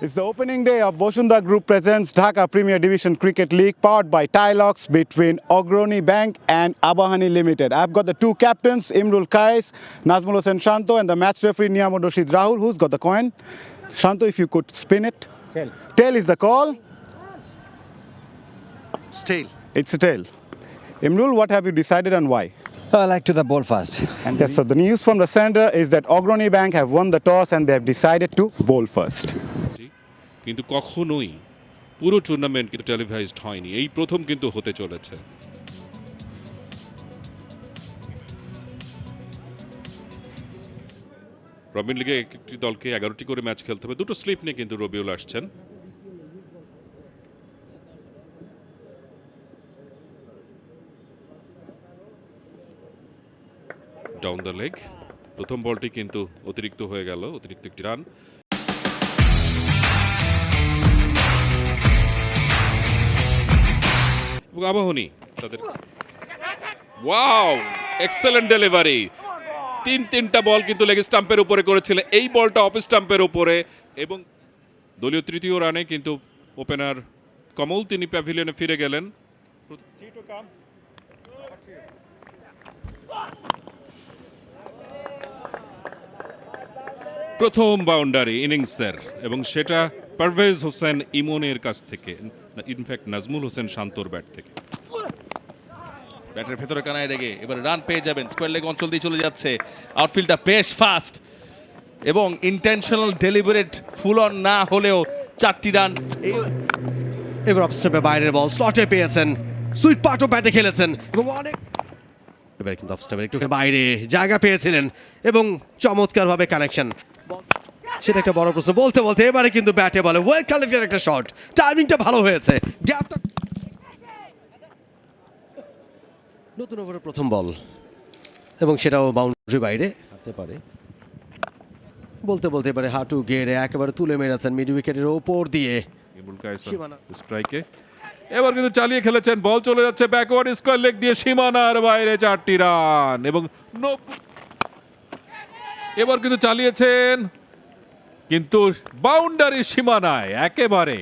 It's the opening day of Boshunda Group presents Dhaka Premier Division Cricket League powered by Tilox between Ogroni Bank and Abahani Limited. I've got the two captains, Imrul Kais, Nazmul Hossain Shanto and the match referee Niyamud Rashid Rahul. Who's got the coin? Shanto, if you could spin it. Tail. Tail is the call. Still. It's a tail. Imrul, what have you decided and why? Oh, I like to the ball first. And yes, so the news from the center is that Ogroni Bank have won the toss and they have decided to bowl first. কিন্তু কখনোই পুরো tournament কিন্তু টেলিভাইজড হয়নি। এই প্রথম কিন্তু হতে চলেছে। রবিন লিগে একটি দলকে এগারোটি করে ম্যাচ খেলতে হবে। দুটো স্লিপ নিয়ে কিন্তু রবিউল আসছেন। ডাউন দ্য লেগ প্রথম বলটি কিন্তু অতিরিক্ত হয়ে গেল, অতিরিক্ত একটি রান আবাহনী তাদের। ওয়াও এক্সেলেন্ট ডেলিভারি তিন তিনটা বল কিন্তু লেগ স্টাম্পের উপরে করেছিলেন এই বলটা অফ স্টাম্পের উপরে এবং দলীয় তৃতীয় রানে কিন্তু ওপেনার কমল, তিনি প্যাভিলিয়নে ফিরে গেলেন। প্রথম বাউন্ডারি ইনিংসের এবং সেটা পারভেজ হোসেন ইমনের কাছ থেকে ইনফ্যাক্ট নাজমুল হোসেন শান্তর ব্যাট থেকে। ব্যাটের ভেতরে কানায় রেগে এবার রান পেয়ে যাবেন স্কোয়ার লেগ অঞ্চল দিয়ে চলে যাচ্ছে আউটফিল্ডটা বেশ ফাস্ট এবং ইন্টেনশনাল ডেলিভারেট ফুল অন না হলেও চারটি রান এবার অফ স্টেপে বাইরের বল স্লটে পেয়েছেন সুইট পাটও ব্যাটে খেলেছেন এবং অনেক এবার কিন্তু অফ স্টেপের একটু বাইরে জায়গা পেয়েছিলেন এবং চমৎকারভাবে কানেকশন সেটা একটা বড় প্রশ্ন। বলতে বলতে এবারে কিন্তু ব্যাটে বলে ওয়েল কালেক্টেড একটা শট। টাইমিংটা ভালো হয়েছে। গ্যাপটা নতুন ওভারের প্রথম বল। এবং সেটাও বাউন্ডারি বাইরে। হাঁটতে পারে। বলতে বলতে এবারে হাঁটু গেড়ে একেবারে তুলে মেরেছেন মিড উইকেটের ওপর দিয়ে। স্ট্রাইকে। এবার কিন্তু চালিয়ে খেলেছেন। বল চলে যাচ্ছে ব্যাকওয়ার্ড স্কোয়ার লেগ দিয়ে সীমানার বাইরে চারটি রান। এবং নব্বই- এবার কিন্তু চালিয়েছেন কিন্তু বাউন্ডারি সীমানায় একেবারে।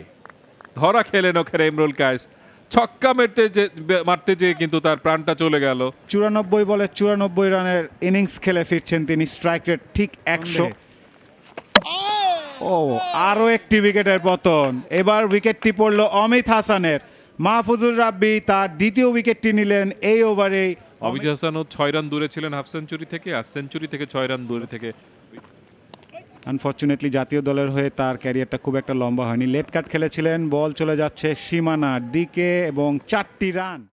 ধরা খেলেন ওখানে ইমরুল কায়েস। ছক্কা মারতে যে মারতে যেয়ে কিন্তু তার প্রাণটা চলে গেল। চুরানব্বই বলে চুরানব্বই রানের ইনিংস খেলে ফিরছেন তিনি স্ট্রাইক রেট ঠিক একশো। ও আরও একটি উইকেটের পতন। এবার উইকেটটি পড়ল অমিত হাসানের। মাহফুজুর রাব্বি তার দ্বিতীয় উইকেটটি নিলেন এই ওভারেই অমিত হাসানও ছয় রান দূরে ছিলেন হাফ সেঞ্চুরি থেকে আর সেঞ্চুরি থেকে ছয় রান দূরে থেকে। আনফর্চুনেটলি জাতীয় দলের হয়ে তার ক্যারিয়ারটা খুব একটা লম্বা হয়নি। লেট কাট খেলেছিলেন বল চলে যাচ্ছে সীমানার দিকে এবং চারটি রান।